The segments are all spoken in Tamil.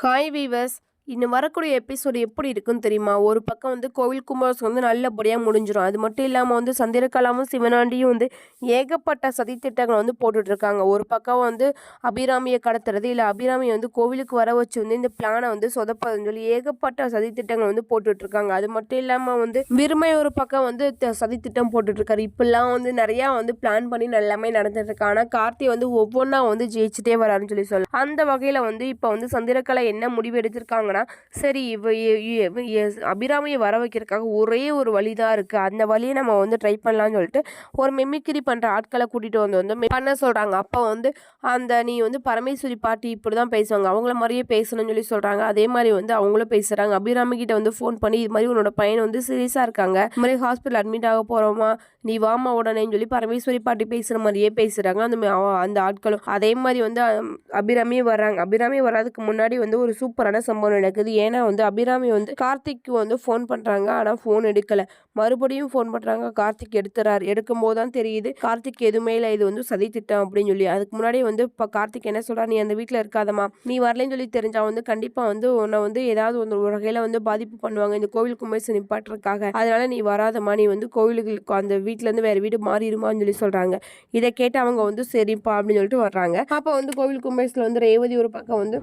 ஹாய் வீவர்ஸ் இன்னும் வரக்கூடிய எபிசோடு எப்படி இருக்குன்னு தெரியுமா? ஒரு பக்கம் வந்து கோவில் கும்பாசம் வந்து நல்லபடியாக முடிஞ்சிடும் அது மட்டும் இல்லாமல் வந்து சந்திரகலாமும் சிவனாண்டியும் வந்து ஏகப்பட்ட சதித்திட்டங்களை வந்து போட்டுட்ருக்காங்க. ஒரு பக்கம் வந்து அபிராமியை கடத்துறது இல்லை அபிராமியை வந்து கோவிலுக்கு வர வச்சு வந்து இந்த பிளானை வந்து சொதப்பதுன்னு சொல்லி ஏகப்பட்ட சதித்திட்டங்கள் வந்து போட்டுட்ருக்காங்க. அது மட்டும் இல்லாமல் வந்து விரும்பை ஒரு பக்கம் வந்து த- சதித்திட்டம் போட்டுட்ருக்காரு. இப்பெல்லாம் வந்து நிறையா வந்து பிளான் பண்ணி எல்லாமே நடந்துட்டுருக்கு ஆனால் கார்த்தி வந்து ஒவ்வொன்றா வந்து ஜெயிச்சுட்டே வராருன்னு சொல்லி சொல்லலாம். அந்த வகையில் வந்து இப்போ வந்து சந்திரகலை என்ன முடிவு எடுத்திருக்காங்க எடுத்திருக்காங்கன்னா சரி இவ அபிராமியை வர வைக்கிறதுக்காக ஒரே ஒரு வழி தான் இருக்குது அந்த வழியை நம்ம வந்து ட்ரை பண்ணலாம்னு சொல்லிட்டு ஒரு மெமிக்ரி பண்ணுற ஆட்களை கூட்டிகிட்டு வந்து வந்து பண்ண சொல்கிறாங்க அப்போ வந்து அந்த நீ வந்து பரமேஸ்வரி பாட்டி இப்படி தான் பேசுவாங்க. அவங்கள மாதிரியே பேசணும்னு சொல்லி சொல்கிறாங்க அதே மாதிரி வந்து அவங்களும் பேசுகிறாங்க அபிராமி கிட்ட வந்து ஃபோன் பண்ணி இது மாதிரி உன்னோட பையன் வந்து சீரியஸாக இருக்காங்க. இது மாதிரி ஹாஸ்பிட்டல் அட்மிட் ஆக போகிறோமா நீ வாமா உடனேன்னு சொல்லி பரமேஸ்வரி பாட்டி பேசுகிற மாதிரியே பேசுகிறாங்க அந்த அந்த ஆட்களும். அதே மாதிரி வந்து அபிராமியும் வர்றாங்க. அபிராமி வர்றதுக்கு முன்னாடி வந்து ஒரு சூப்பரான சம்பவம் நடக்குது ஏன்னா வந்து அபிராமி வந்து கார்த்திக்கு வந்து ஃபோன் பண்ணுறாங்க ஆனால் ஃபோன் எடுக்கலை. மறுபடியும் ஃபோன் பண்ணுறாங்க கார்த்திக் எடுத்துறாரு. எடுக்கும்போது தான் தெரியுது. கார்த்திக் எதுவுமே இல்லை. இது வந்து சதி திட்டம் அப்படின்னு சொல்லி. அதுக்கு முன்னாடி வந்து இப்போ கார்த்திக் என்ன சொல்கிறார் நீ அந்த வீட்டில் இருக்காதம்மா. நீ வரலைன்னு சொல்லி தெரிஞ்சா வந்து கண்டிப்பாக வந்து உன்னை வந்து ஏதாவது ஒரு வகையில் வந்து பாதிப்பு பண்ணுவாங்க. இந்த கோவில் கும்பேச நிப்பாட்டுறதுக்காக. அதனால நீ வராதம்மா. நீ வந்து கோவிலுக்கு அந்த வீட்டிலேருந்து வேறு வீடு மாறிடுமான்னு சொல்லி சொல்கிறாங்க இதை கேட்டு அவங்க வந்து சரிப்பா அப்படின்னு சொல்லிட்டு வர்றாங்க. அப்போ வந்து கோவில் கும்பேசில் வந்து ரேவதி ஒரு பக்கம் வந்து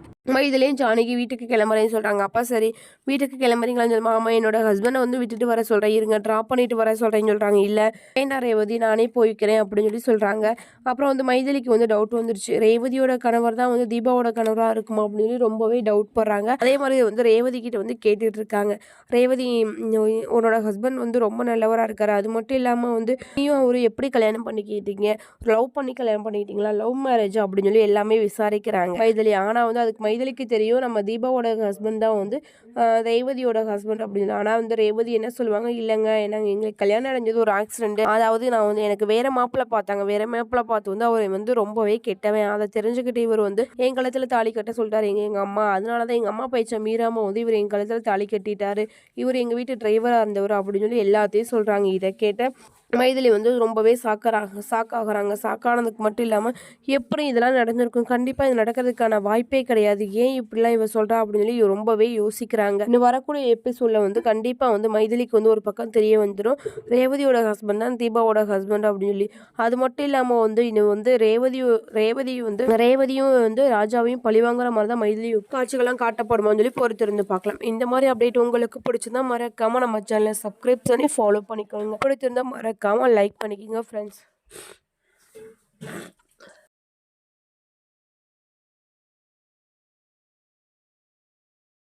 இதுலேயும் ஜானகி வீட்டுக்கு கிளம்புறேன்னு சொல்கிறாங்க அப்பா சரி வீட்டுக்கு கிளம்புறீங்களான்னு சொல்லி மாமா என்னோட ஹஸ்பண்டை வந்து விட்டுட்டு வர சொல்கிறேன் இருங்க ட்ராப் பண்ணிட்டு வர சொல்கிறேன்னு சொல்கிறாங்க இல்லை வேண்டாம் ரேவதி நானே போய்க்கிறேன் அப்படின்னு சொல்லி சொல்கிறாங்க அப்புறம் வந்து மைதிலிக்கு வந்து டவுட் வந்துருச்சு. ரேவதியோட கணவர் தான் வந்து தீபாவோட கணவராக இருக்குமா அப்படின்னு சொல்லி ரொம்பவே டவுட் படுறாங்க. அதே மாதிரி வந்து ரேவதி கிட்ட வந்து கேட்டுட்டு இருக்காங்க. ரேவதி உன்னோட ஹஸ்பண்ட் வந்து ரொம்ப நல்லவராக இருக்காரு. அது மட்டும் இல்லாமல் வந்து நீயும் அவர் எப்படி கல்யாணம் பண்ணிக்கிட்டீங்க? லவ் பண்ணி கல்யாணம் பண்ணிக்கிட்டீங்களா? Love marriage? அப்படின்னு சொல்லி எல்லாமே விசாரிக்கிறாங்க. மைதிலி ஆனால் வந்து அதுக்கு மைதிலிக்கு தெரியும் நம்ம தீபாவோட ஹஸ்பண்ட் தான் வந்து ரேவதியோட ஹஸ்பண்ட் அப்படின்னு. ஆனால் வந்து ரேவதி என்ன சொல்லுவாங்க? இல்லைங்க எனக்கு எங்களுக்கு கல்யாணம் அடைஞ்சது ஒரு ஆக்சிடென்ட் அதாவது நான் வந்து எனக்கு வேற மாப்பிள்ளை பார்த்தாங்க. வேற மாப்பிள்ளை பார்த்து வந்து அவர் வந்து ரொம்பவே கெட்டவன். அதை தெரிஞ்சுக்கிட்டு இவர் வந்து என் கழுத்தில் தாலி கட்ட சொல்லிட்டாரு எங்கள் எங்கள் அம்மா. அதனால தான் எங்கள் அம்மா பேச்ச மீறாமல் வந்து இவர் என் கழுத்தில் தாலி கட்டிட்டாரு. இவர் எங்கள் வீட்டு டிரைவராக இருந்தவர் அப்படின்னு சொல்லி எல்லாத்தையும் சொல்கிறாங்க இதை கேட்ட மைதிலி வந்து ரொம்பவே சாக்கராக சாக்காகிறாங்க. சாக்கானதுக்கு மட்டும் இல்லாமல் எப்படி இதெல்லாம் நடந்திருக்கும்? கண்டிப்பாக இது நடக்கிறதுக்கான வாய்ப்பே கிடையாது. ஏன் இப்படிலாம் இவ சொல்கிறா அப்படின்னு சொல்லி ரொம்பவே யோசிக்கிறாங்க. இன்னும் வரக்கூடிய எபிசோடில் வந்து கண்டிப்பாக வந்து மைதிலிக்கு வந்து ஒரு பக்கம் தெரிய வந்துடும் ரேவதியோட ஹஸ்பண்ட் தான் தீபாவோட ஹஸ்பண்ட் அப்படின்னு சொல்லி. அது மட்டும் இல்லாமல் வந்து இன்னும் வந்து ரேவதி ரேவதி வந்து ரேவதியும் வந்து ராஜாவையும் பழிவாங்குற மாதிரி தான் மைதிலியும் காட்சிகள்லாம் காட்டப்படுமான்னு சொல்லி பொறுத்திருந்து பார்க்கலாம். இந்த மாதிரி அப்டேட் உங்களுக்கு பிடிச்சிருந்தா மறக்காமல் நம்ம சேனலை சப்ஸ்கிரைப் பண்ணி ஃபாலோ பண்ணிக்கோங்க. பிடிச்சிருந்தா மறக்காமல் லைக் பண்ணிக்கோங்க ஃப்ரெண்ட்ஸ்